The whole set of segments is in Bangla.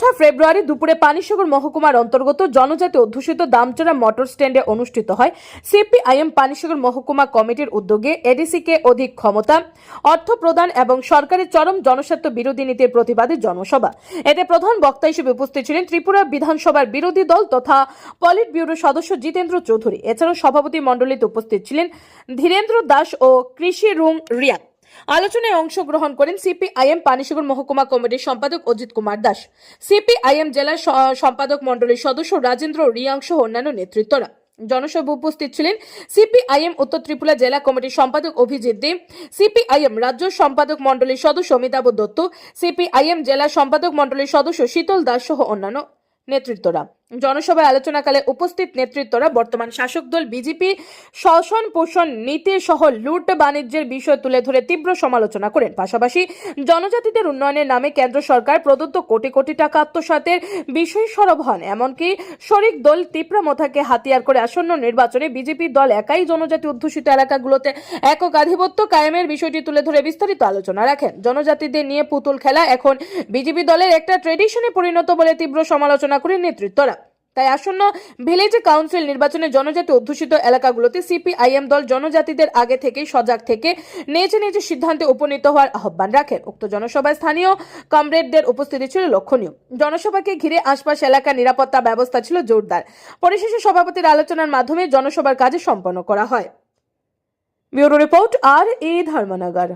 চৌঠা ফেব্রুয়ারি দুপুরে পানিসাগর মহকুমার অন্তর্গত জনজাতি অধ্যুষিত দামচড়া মোটর স্ট্যান্ডে অনুষ্ঠিত হয়। সিপিআইএম পানিসাগর মহকুমা কমিটির উদ্যোগে এডিসিকে অধিক ক্ষমতা, অর্থ প্রদান এবং সরকারের চরম জনস্বার্থ বিরোধী নীতির প্রতিবাদে জনসভা। এতে প্রধান বক্তা হিসেবে উপস্থিত ছিলেন ত্রিপুরা বিধানসভার বিরোধী দল তথা পলিট ব্যুরো সদস্য জিতেন্দ্র চৌধুরী। এছাড়াও সভাপতি মণ্ডলীতে উপস্থিত ছিলেন ধীরেন্দ্র দাস ও কৃষি রুং রিয়া আলোচনায় অংশগ্রহণ করেন সিপিআইএম পানিসাগর মহকুমা কমিটির সম্পাদক অজিত কুমার দাস। সিপিআইএম জেলা সম্পাদক মণ্ডলীর সদস্য রাজেন্দ্র রিয়াং সহ অন্যান্য নেতৃত্বরা। জনসভা উপস্থিত ছিলেন সিপিআইএম উত্তর ত্রিপুরা জেলা কমিটির সম্পাদক অভিজিৎ দে, সিপিআইএম রাজ্য সম্পাদক মণ্ডলীর সদস্য অমিতাভ দত্ত, সিপিআইএম জেলা সম্পাদক মণ্ডলীর সদস্য শীতল দাস সহ অন্যান্য নেতৃত্বরা। জনসভায় আলোচনাকালে উপস্থিত নেতৃত্বরা বর্তমান শাসক দল বিজেপি শোষণ পোষণ নীতি সহ লুট বাণিজ্যের বিষয় তুলে ধরে তীব্র সমালোচনা করেন। পাশাপাশি জনজাতিদের উন্নয়নের নামে কেন্দ্র সরকার প্রদত্ত কোটি কোটি টাকা আত্মসাতের বিষয় সরব হন। এমনকি শরিক দল তীব্র মথাকে হাতিয়ার করে আসন্ন নির্বাচনে বিজেপি দল একাই জনজাতি অধ্যুষিত এলাকাগুলোতে একক আধিপত্য কায়েমের বিষয়টি তুলে ধরে বিস্তারিত আলোচনা রাখেন। জনজাতিদের নিয়ে পুতুল খেলা এখন বিজেপি দলের একটা ট্রেডিশনে পরিণত বলে তীব্র সমালোচনা করেন নেতৃত্বরা। তাই আসন্ন ভিলেজ কাউন্সিল নির্বাচনে জনজাতি অধ্যুষিত এলাকাগুলোতে সিপিআইএম দল জনজাতিদের আগে থেকেই সজাগ থেকে নেচে নেচে সিদ্ধান্তে উপনীত হওয়ার আহ্বান রাখেন। উক্ত জনসভায় স্থানীয় কমরেডদের উপস্থিতি ছিল লক্ষণীয়। জনসভাকে ঘিরে আশপাশ এলাকার নিরাপত্তা ব্যবস্থা ছিল জোরদার। পরিশেষে সভাপতির আলোচনার মাধ্যমে জনসভার কাজ সম্পন্ন করা হয়। ব্যুরো রিপোর্ট, আর এ ধর্মনগর।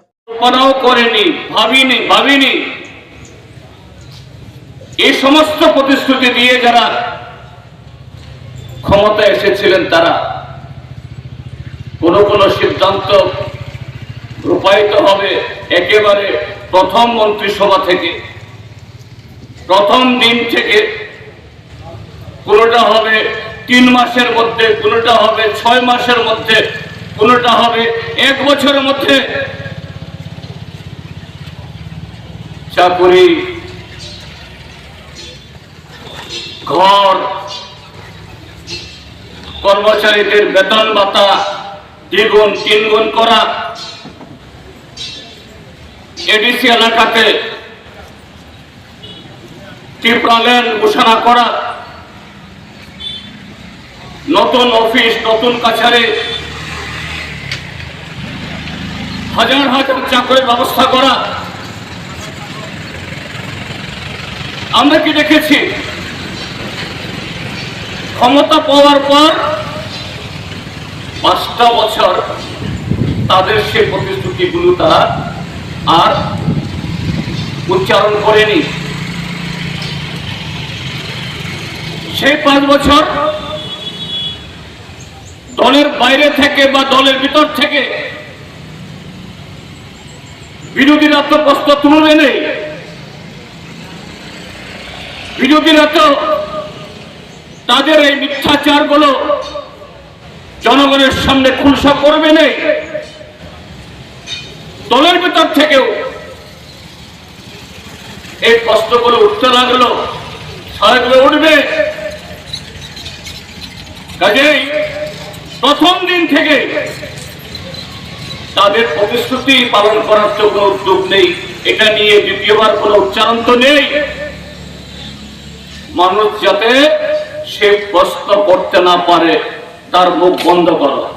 এই সমস্ত প্রতিশ্রুতি দিয়ে যারা ক্ষমতা এসেছিলেন তারা। কোন কোন সিদ্ধান্ত রূপায়িত হবে একেবারে প্রথম মন্ত্রিসভা থেকে। প্রথম দিন থেকে কোনোটা হবে তিন মাসের মধ্যে, কোনোটা হবে ছয় মাসের মধ্যে, কোনোটা হবে এক বছরের মধ্যে। চাকুরি, ঘর কর্মচারীদের বেতন ভাতা দ্বিগুণ, তিনগুণ করা। এডিসি এলাকাতে টিপ্রালেন ঘোষণা করা। নতুন অফিস, নতুন কাছারি। হাজার হাজার চাকরির ব্যবস্থা করা। আমরা কি দেখেছি? ক্ষমতা পাওয়ার পর পাঁচটা বছর তাদের সে প্রতিশ্রুতিগুলো তারা আর উচ্চারণ করেনি। সেই পাঁচ বছর দলের বাইরে থেকে বা দলের ভিতর থেকে বিরোধীরা তো প্রশ্ন তুলবে নেই বিরোধীরা তো তাদের এই মিথ্যাচারগুলো জনগণের সামনে খুলসা করবে নেই দলের ভিতর থেকেও এই প্রশ্নগুলো উঠতে লাগল সবাইগুলো উঠবে। কাজেই প্রথম দিন থেকে তাদের প্রতিশ্রুতি পালন করার তো কোনো উদ্যোগ নেই। এটা নিয়ে দ্বিতীয়বার কোনো উচ্চারণ তো নেই। মানুষ যাতে সে প্রশ্ন করতে না পারে তার মুখ বন্ধ করো।